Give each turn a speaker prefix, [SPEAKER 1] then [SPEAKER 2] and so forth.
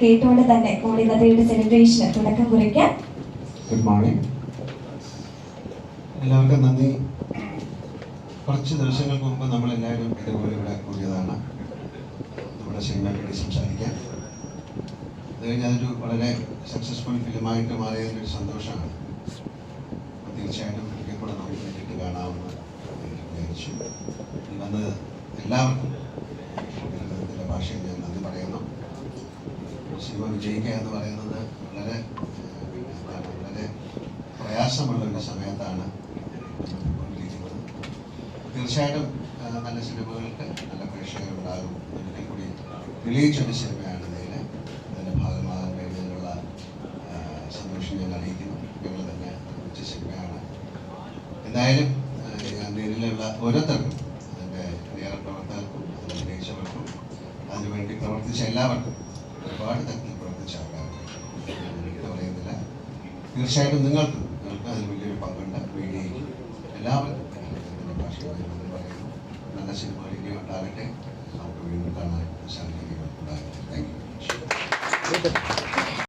[SPEAKER 1] കേട്ടുകൊണ്ട് തന്നെ പൂർണിതയുടെ സെലിബ്രേഷന് തുടക്കം കുറിക്കാം.
[SPEAKER 2] ഗുഡ് മോർണിംഗ് എല്ലാവർക്കും നന്ദി. കുറച്ച് ദിവസങ്ങൾക്ക് മുമ്പ് നമ്മളെല്ലാവരും നമ്മുടെ സിനിമയെ പറ്റി സംസാരിക്കാം. അത് കഴിഞ്ഞ് അതൊരു വളരെ സക്സസ്ഫുൾ ഫിലിമായിട്ട് മാറിയതിന്റെ ഒരു സന്തോഷമാണ്. തീർച്ചയായിട്ടും ഒരിക്കൽ കൂടെ നമുക്ക് കാണാമെന്ന് ഞാൻ വിചാരിച്ചു വന്ന് എല്ലാവർക്കും ഭാഷയിൽ ഞാൻ നന്ദി പറയുന്നു. സിനിമ വിജയിക്കുക എന്ന് പറയുന്നത് വളരെ വളരെ പ്രയാസമുള്ള ഒരു സമയത്താണ് തീർച്ചയായിട്ടും നല്ല സിനിമകൾക്ക് നല്ല പ്രേക്ഷകരുണ്ടാകും അതിനെ കൂടി തെളിയിച്ചൊരു സിനിമയാണ് ഇതിൽ അതിന്റെ ഭാഗമാകാൻ കഴിഞ്ഞതിനുള്ള സന്തോഷം ഞാൻ അറിയിക്കുന്നു. ഞങ്ങൾ തന്നെ നിർമ്മിച്ച സിനിമയാണ്. എന്തായാലും ഞാൻ നേരിലുള്ള ഓരോരുത്തർക്കും അതിന്റെ നിയറ പ്രവർത്തകർക്കും അതിൽ അഭിനയിച്ചവർക്കും അതിനുവേണ്ടി പ്രവർത്തിച്ച എല്ലാവർക്കും ഒരുപാട് തരത്തിൽ പ്രവർത്തിച്ച ആൾക്കാർക്ക് എനിക്ക് പറയുന്നില്ല. തീർച്ചയായിട്ടും നിങ്ങൾക്കും നിങ്ങൾക്ക് അതിൽ വലിയൊരു പങ്കുണ്ട്. മീഡിയയിൽ എല്ലാവർക്കും നന്ദി പറയുന്നു. ನನ್ನ ಸಿನಿಮಾಗಳಿಗೆ ಟಾರ್ಗೆಟೆ ಅವರಿಗೆ ಶಾಲೆಗೆ ಕೂಡ ಥ್ಯಾಂಕ್ ಯು